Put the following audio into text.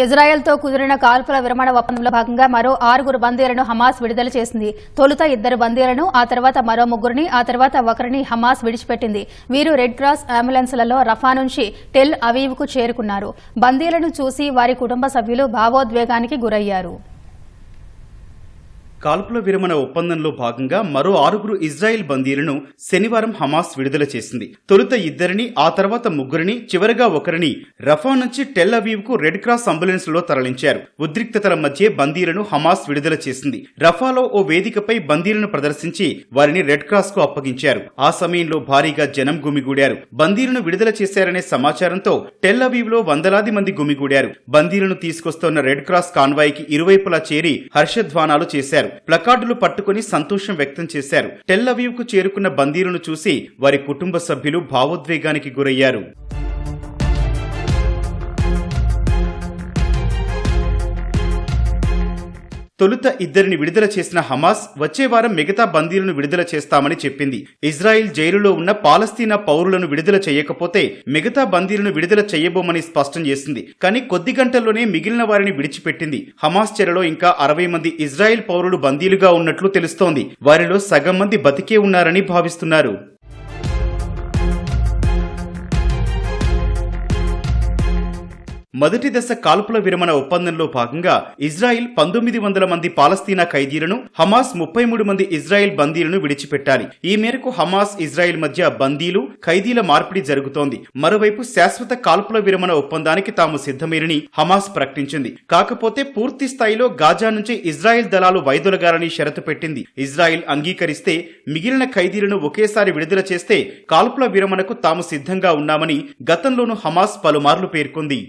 ఇజ్రాయెల్తో కుదిరిన కాల్పుల విరమణ ఒప్పందంలో భాగంగా మరో ఆరుగురు బందీలను హమాస్ విడుదల చేసింది. తొలుత ఇద్దరు బందీలను ఆ తర్వాత మరో ముగ్గురిని ఆ తర్వాత ఒకరిని హమాస్ విడిచిపెట్టింది. వీరు రెడ్ క్రాస్ అంబులెన్స్లలో రఫా నుంచి టెల్ అవీవ్కు చేరుకున్నారు. బందీలను చూసి వారి కుటుంబ సభ్యులు భావోద్వేగానికి గురయ్యారు. కాల్పుల విరమణ ఒప్పందంలో భాగంగా మరో ఆరుగురు ఇజ్రాయెల్ బందీలను శనివారం హమాస్ విడుదల చేసింది. తొలుత ఇద్దరిని ఆ తర్వాత ముగ్గురిని చివరగా ఒకరిని రఫా నుంచి టెల్ అవీవ్కు రెడ్ క్రాస్ అంబులెన్స్లో తరలించారు ఉద్రిక్తతల మధ్య బందీలను హమాస్ విడుదల చేసింది. రఫాలో ఓ వేదికపై బందీలను ప్రదర్శించి వారిని రెడ్ క్రాస్కు అప్పగించారు. ఆ సమయంలో భారీగా జనం గుమిగూడారు. బందీలను విడుదల చేశారనే సమాచారంతో టెల్ అవీవ్లో వందలాది మంది గుమిగూడారు. బందీలను తీసుకొస్తోన్న రెడ్ క్రాస్ కాన్వాయ్కి ఇరువైపులా చేరి హర్షధ్వానాలు చేశారు. ప్లకార్డులు పట్టుకుని సంతోషం వ్యక్తం చేశారు. టెల్కు చేరుకున్న బందీలను చూసి వారి కుటుంబ సభ్యులు భావోద్వేగానికి గురయ్యారు. తొలుత ఇద్దరిని విడుదల చేసిన హమాస్ వచ్చే వారం మిగతా బందీలను విడుదల చేస్తామని చెప్పింది. ఇజ్రాయిల్ జైలులో ఉన్న పాలస్తీనా పౌరులను విడుదల చేయకపోతే మిగతా బందీలను విడుదల చేయబోమని స్పష్టం చేసింది. కానీ కొద్ది గంటల్లోనే మిగిలిన వారిని విడిచిపెట్టింది. హమాస్ చెరలో ఇంకా అరవై మంది ఇజ్రాయిల్ పౌరులు బందీలుగా ఉన్నట్లు తెలుస్తోంది. వారిలో సగం మంది బతికే ఉన్నారని భావిస్తున్నారు. మొదటి దశ కాల్పుల విరమణ ఒప్పందంలో భాగంగా ఇజ్రాయిల్ పంతొమ్మిది వందల మంది పాలస్తీనా ఖైదీలను హమాస్ ముప్పై మూడు మంది ఇజ్రాయెల్ బందీలను విడిచిపెట్టాలి. ఈ మేరకు హమాస్ ఇజ్రాయెల్ మధ్య బందీలు ఖైదీల మార్పిడి జరుగుతోంది. మరోవైపు శాశ్వత కాల్పుల విరమణ ఒప్పందానికి తాము సిద్ధమేనని హమాస్ ప్రకటించింది. కాకపోతే పూర్తి స్థాయిలో గాజా నుంచి ఇజ్రాయెల్ దళాలు వైదొలగాలని షరతు పెట్టింది. ఇజ్రాయెల్ అంగీకరిస్తే మిగిలిన ఖైదీలను ఒకేసారి విడుదల చేస్తే కాల్పుల విరమణకు తాము సిద్ధంగా ఉన్నామని గతంలోనూ హమాస్ పలుమార్లు పేర్కొంది.